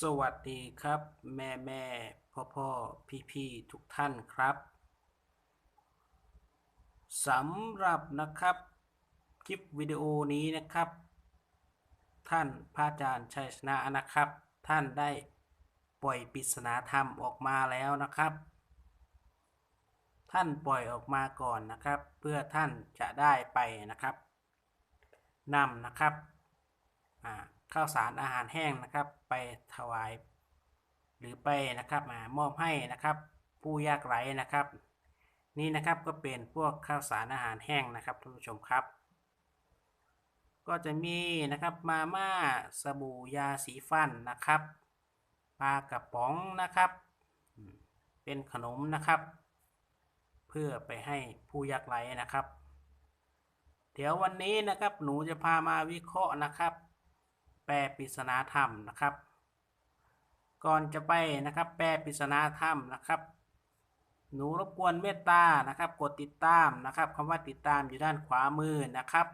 สวัสดีครับ แม่แม่พ่อพ่อพี่พี่ทุกท่านครับสำหรับนะครับคลิปวิดีโอนี้นะครับ ท่านพระอาจารย์ชัยชนะนะครับ ท่านได้ปล่อยปริศนาธรรมออกมาแล้วนะครับ ท่านปล่อยออกมาก่อนนะครับ เพื่อท่านจะได้ไปนะครับนำนะครับอ่า ข้าวสารอาหารแห้งนะครับ ไปถวาย หรือไปนะครับมามอบให้นะครับ ผู้ยากไร้นะครับ นี่นะครับก็เป็นพวกข้าวสารอาหารแห้งนะครับท่านผู้ชมครับ ก็จะมีนะครับมาม่าสบู่ยาสีฟันนะครับปลากระป๋องนะครับ เป็นขนมนะครับ เพื่อไปให้ผู้ยากไร้นะครับ เดี๋ยววันนี้นะครับหนูจะพามาวิเคราะห์นะครับ แปลปริศนาธรรมนะครับ ก่อนจะไปนะครับ แปลปริศนาธรรมนะครับ หนูรบกวนเมตตานะครับ กดติดตามนะครับคำว่าติดตามอยู่ด้านขวามือนะครับ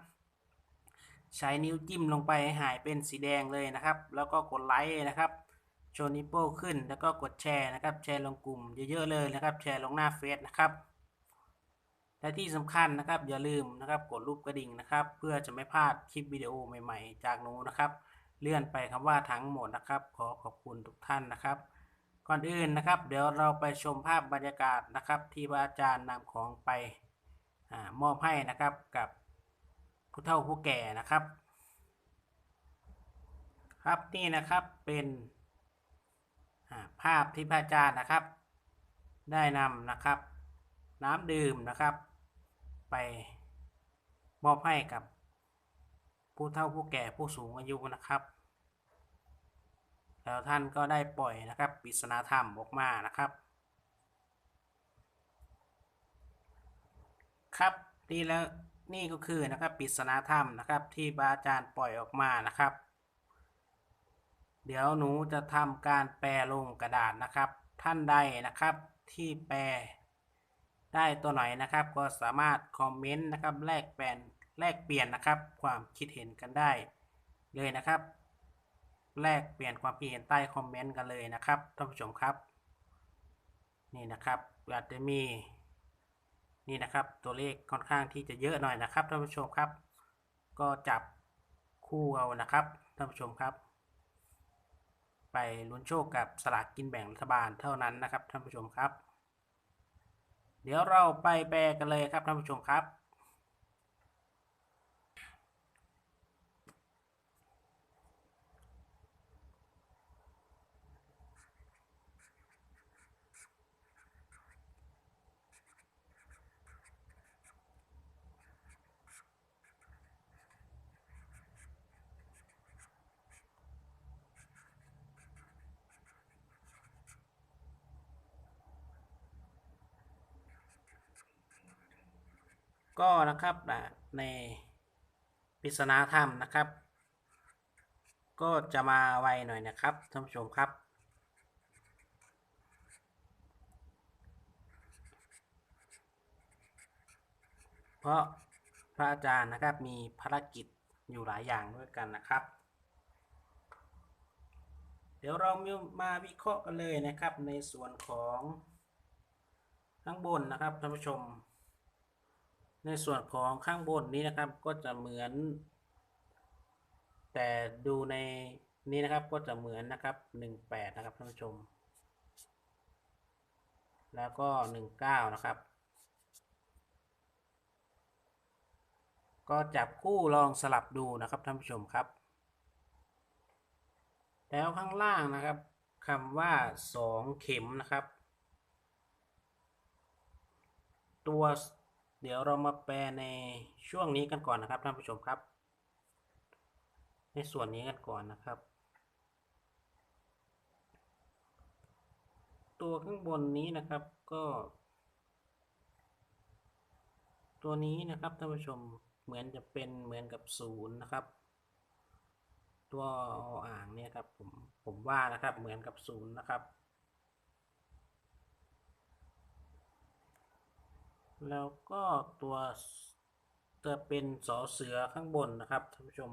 ใช้นิ้วจิ้มลงไปให้หายเป็นสีแดงเลยนะครับ แล้วก็กดไลค์นะครับโชว์นิโป้ขึ้นแล้วก็กดแชร์นะครับ แชร์ลงกลุ่มเยอะๆเลยนะครับ แชร์ลงหน้าเฟซนะครับและที่สำคัญนะครับอย่าลืมนะครับกดรูปกระดิ่งนะครับ เพื่อจะไม่พลาดคลิปวิดีโอใหม่ ๆ จากหนูนะครับ เลื่อนไปคำว่าทั้งหมดนะครับ ขอขอบคุณทุกท่านนะครับ ก่อนอื่นนะครับ เดี๋ยวเราไปชมภาพบรรยากาศนะครับ ที่พระอาจารย์นำของไปอมอบให้นะครับกับผู้เฒ่าผู้แก่นะครับ ครับนี่นะครับเป็นภาพที่พระอาจารย์นะครับ ได้นำนะครับ น้ำดื่มนะครับ ไปมอบให้กับ ผู้เฒ่าผู้แก่ผู้สูงอายุนะครับ แล้วท่านก็ได้ปล่อยนะครับปริศนาธรรมออกมานะครับ ครับนี่แล้วนี่ก็คือนะครับปริศนาธรรมนะครับที่พระอาจารย์ปล่อยออกมานะครับ เดี๋ยวหนูจะทำการแปลลงกระดาษนะครับ ท่านใดนะครับที่แปลได้ตัวไหนนะครับก็สามารถคอมเมนต์นะครับแลกเปลี่ยน แลกเปลี่ยนนะครับ ความคิดเห็นกันได้ เลยนะครับ แลกเปลี่ยนความคิดเห็นใต้คอมเมนต์กันเลยนะครับท่านผู้ชมครับ นี่นะครับอาจจะมีนี่นะครับ ตัวเลขค่อนข้างที่จะเยอะหน่อยนะครับท่านผู้ชมครับ ก็จับคู่เอานะครับท่านผู้ชมครับ ไปลุ้นโชคกับสลากกินแบ่งรัฐบาลเท่านั้นนะครับท่านผู้ชมครับ เดี๋ยวเราไปแปลกันเลยครับท่านผู้ชมครับ ก็นะครับในปริศนาธรรมนะครับ ก็จะมาไวหน่อยนะครับท่านผู้ชมครับ เพราะพระอาจารย์นะครับมีภารกิจอยู่หลายอย่างด้วยกันนะครับ เดี๋ยวเรามาวิเคราะห์กันเลยนะครับในส่วนของข้างบนนะครับท่านผู้ชม ในส่วนของข้างบนนี้นะครับก็จะเหมือน แต่ดูในนี้นะครับก็จะเหมือนนะครับหนึ่งแปดนะครับท่านผู้ชม แล้วก็หนึ่งเก้านะครับ ก็จับคู่ลองสลับดูนะครับท่านผู้ชมครับ แล้วข้างล่างนะครับคำว่าสองเข็มนะครับ ตัว เดี๋ยวเรามาแปลในช่วงนี้กันก่อนนะครับท่านผู้ชมครับ ในส่วนนี้กันก่อนนะครับ ตัวข้างบนนี้นะครับก็ ตัวนี้นะครับท่านผู้ชมเหมือนจะเป็นเหมือนกับศูนย์นะครับ ตัวอ่างเนี่ยครับผมผมว่านะครับเหมือนกับศูนย์นะครับ แล้วก็ตัวจะเป็นสอเสือข้างบนนะครับท่านผู้ชม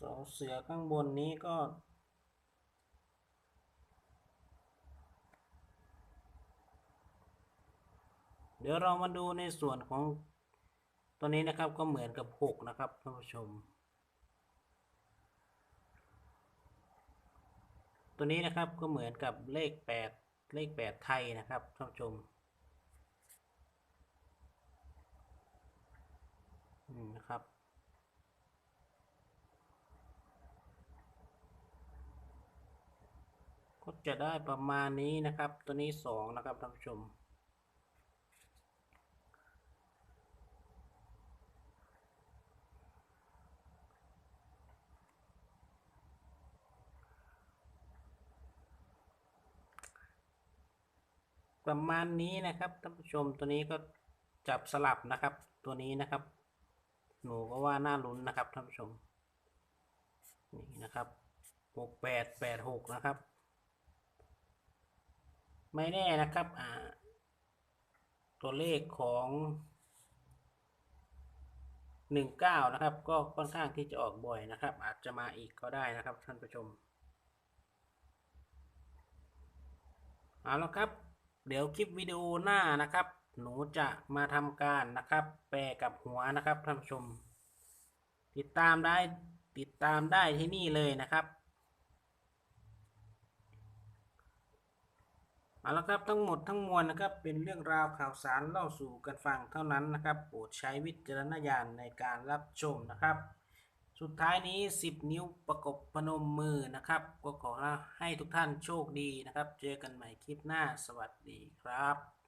สอเสือข้างบนนี้ก็เดี๋ยวเรามาดูในส่วนของตัวนี้นะครับก็เหมือนกับ 6 นะครับท่านผู้ชม ตัวนี้นะครับก็เหมือนกับเลขแปดเลขแปดไทยนะครับท่านผู้ชมนะครับก็จะได้ประมาณนี้นะครับ ตัวนี้สองนะครับท่านผู้ชม ประมาณนี้นะครับท่านผู้ชมตัวนี้ก็จับสลับนะครับ ตัวนี้นะครับ หนูก็ว่าน่าลุ้นนะครับท่านผู้ชมนี่นะครับหกแปดแปดหกนะครับ ไม่แน่นะครับอ่าตัวเลขของหนึ่งเก้านะครับ ก็ค่อนข้างที่จะออกบ่อยนะครับ อาจจะมาอีกก็ได้นะครับท่านผู้ชมเอาละครับ เดี๋ยวคลิปวิดีโอหน้านะครับ หนูจะมาทำการนะครับ แปลกับหัวนะครับท่านผู้ชม ติดตามได้ติดตามได้ที่นี่เลยนะครับเอาละครับทั้งหมดทั้งมวลนะครับเป็นเรื่องราวข่าวสารเล่าสู่กันฟังเท่านั้นนะครับโปรดใช้วิจารณญาณในการรับชมนะครับ สุดท้ายนี้ 10 นิ้วประกบพนมมือนะครับ ก็ขอให้ทุกท่านโชคดีนะครับ เจอกันใหม่คลิปหน้าสวัสดีครับ